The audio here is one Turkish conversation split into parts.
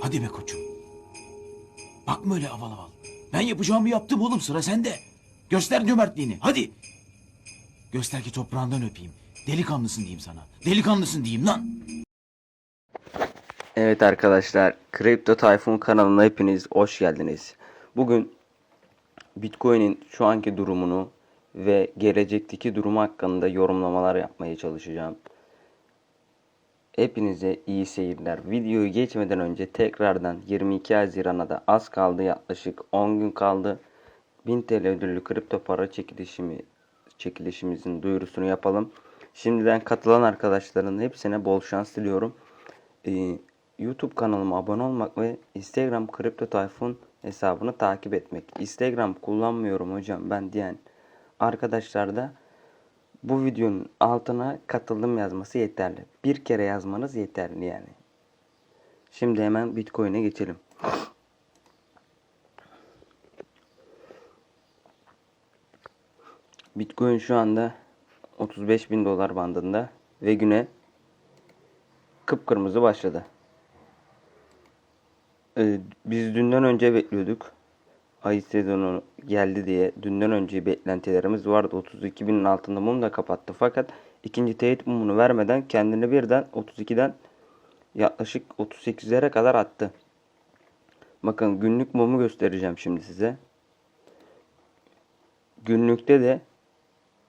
Hadi be koçum. Bakma öyle aval aval. Ben yapacağımı yaptım oğlum sıra sende. Göster cömertliğini hadi. Göster ki toprağından öpeyim. Delikanlısın diyeyim sana. Delikanlısın diyeyim lan. Evet arkadaşlar, Crypto Typhoon kanalına hepiniz hoş geldiniz. Bugün Bitcoin'in şu anki durumunu ve gelecekteki durumu hakkında yorumlamalar yapmaya çalışacağım. Hepinize iyi seyirler. Videoyu geçmeden önce tekrardan 22 Haziran'a da az kaldı yaklaşık 10 gün kaldı. 1000 TL ödüllü kripto para çekilişimi çekilişimizin duyurusunu yapalım. Şimdiden katılan arkadaşların hepsine bol şans diliyorum. Ee, YouTube kanalıma abone olmak ve Instagram Kripto Tayfun hesabını takip etmek. Instagram kullanmıyorum hocam ben diyen arkadaşlar da bu videonun altına katıldım yazması yeterli. Bir kere yazmanız yeterli yani. Şimdi hemen Bitcoin'e geçelim. Bitcoin şu anda 35 bin dolar bandında ve güne kıpkırmızı başladı. Ee, biz dünden önce bekliyorduk. Ay sezonu geldi diye dünden önce beklentilerimiz vardı. 32 binin altında mum da kapattı. Fakat ikinci teyit mumunu vermeden kendini birden 32'den yaklaşık 38'lere kadar attı. Bakın günlük mumu göstereceğim şimdi size. Günlükte de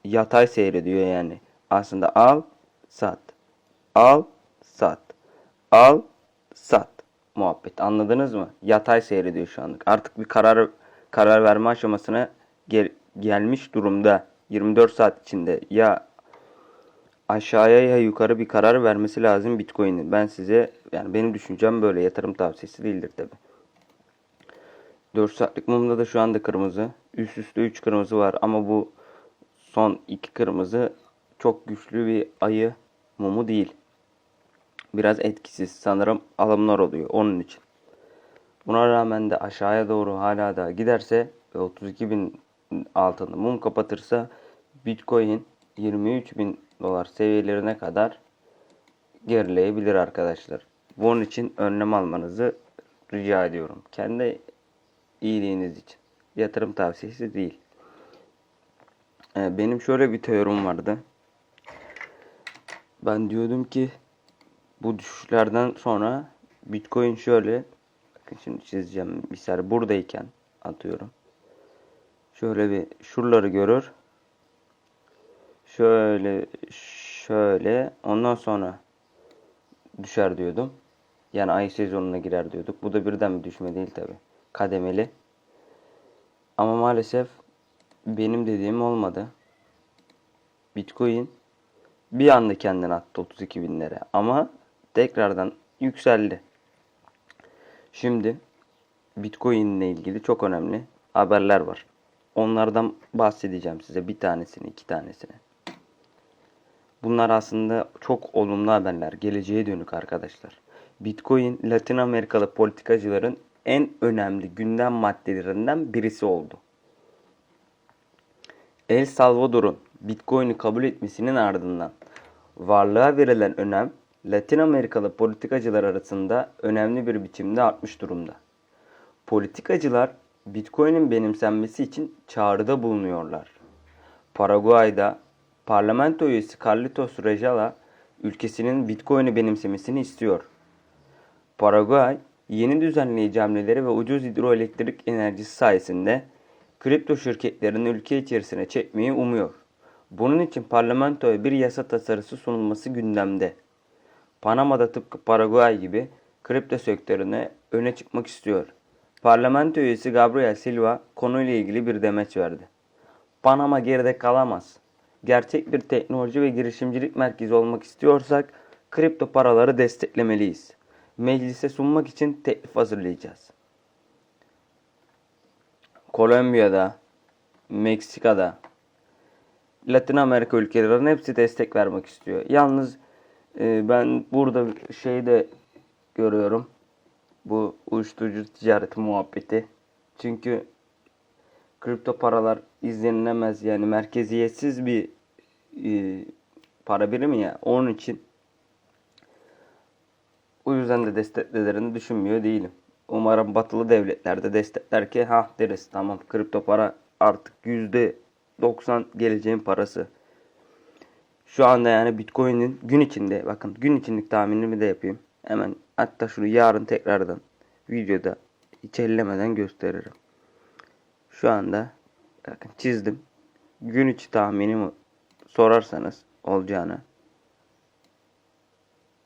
yatay seyrediyor yani. Aslında al, sat. Al, sat. Al, sat. Muhabbet. Anladınız mı? Yatay seyrediyor şu anlık. Artık bir karar karar verme aşamasına gel- gelmiş durumda. 24 saat içinde ya aşağıya ya yukarı bir karar vermesi lazım Bitcoin'in. Ben size yani benim düşüncem böyle yatırım tavsiyesi değildir tabi. 4 saatlik mumda da şu anda kırmızı. Üst üste 3 kırmızı var ama bu son 2 kırmızı çok güçlü bir ayı mumu değil. Biraz etkisiz. Sanırım alımlar oluyor onun için. Buna rağmen de aşağıya doğru hala da giderse ve 32 bin altında mum kapatırsa Bitcoin 23 bin dolar seviyelerine kadar gerileyebilir arkadaşlar. Bunun için önlem almanızı rica ediyorum. Kendi iyiliğiniz için. Yatırım tavsiyesi değil. Ee, Benim şöyle bir teorim vardı. Ben diyordum ki bu düşüşlerden sonra Bitcoin şöyle bakın şimdi çizeceğim misal buradayken atıyorum. Şöyle bir şuraları görür. Şöyle şöyle ondan sonra düşer diyordum. Yani ay sezonuna girer diyorduk. Bu da birden bir düşme değil tabi. Kademeli. Ama maalesef benim dediğim olmadı. Bitcoin bir anda kendini attı 32 binlere ama tekrardan yükseldi. Şimdi Bitcoin ile ilgili çok önemli haberler var. Onlardan bahsedeceğim size bir tanesini, iki tanesini. Bunlar aslında çok olumlu haberler, geleceğe dönük arkadaşlar. Bitcoin, Latin Amerikalı politikacıların en önemli gündem maddelerinden birisi oldu. El Salvador'un Bitcoin'i kabul etmesinin ardından varlığa verilen önem Latin Amerikalı politikacılar arasında önemli bir biçimde artmış durumda. Politikacılar Bitcoin'in benimsenmesi için çağrıda bulunuyorlar. Paraguay'da parlamento üyesi Carlitos Rejala ülkesinin Bitcoin'i benimsemesini istiyor. Paraguay, yeni düzenleyici hamleleri ve ucuz hidroelektrik enerjisi sayesinde kripto şirketlerini ülke içerisine çekmeyi umuyor. Bunun için parlamentoya bir yasa tasarısı sunulması gündemde. Panama'da tıpkı Paraguay gibi kripto sektörüne öne çıkmak istiyor. Parlamento üyesi Gabriel Silva konuyla ilgili bir demeç verdi. Panama geride kalamaz. Gerçek bir teknoloji ve girişimcilik merkezi olmak istiyorsak kripto paraları desteklemeliyiz. Meclise sunmak için teklif hazırlayacağız. Kolombiya'da, Meksika'da, Latin Amerika ülkelerinin hepsi destek vermek istiyor. Yalnız e, ben burada şeyde görüyorum. Bu uyuşturucu ticareti muhabbeti. Çünkü kripto paralar izlenilemez yani merkeziyetsiz bir e, para birimi ya. Onun için Bu yüzden de desteklerini düşünmüyor değilim. Umarım batılı devletler de destekler ki ha deriz tamam kripto para artık yüzde 90 geleceğin parası. Şu anda yani Bitcoin'in gün içinde bakın gün içinlik tahminimi de yapayım. Hemen hatta şunu yarın tekrardan videoda hiç gösteririm. Şu anda bakın çizdim. Gün içi tahminimi sorarsanız olacağını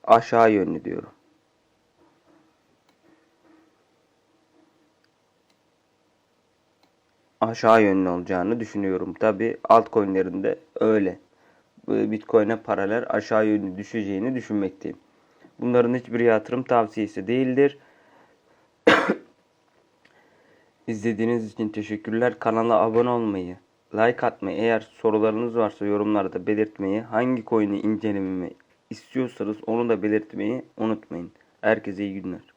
aşağı yönlü diyorum. Aşağı yönlü olacağını düşünüyorum. Tabi altcoin'lerinde öyle. Bu Bitcoin'e paralel aşağı yönlü düşeceğini düşünmekteyim. Bunların hiçbir yatırım tavsiyesi değildir. İzlediğiniz için teşekkürler. Kanala abone olmayı, like atmayı, eğer sorularınız varsa yorumlarda belirtmeyi, hangi coin'i incelememi istiyorsanız onu da belirtmeyi unutmayın. Herkese iyi günler.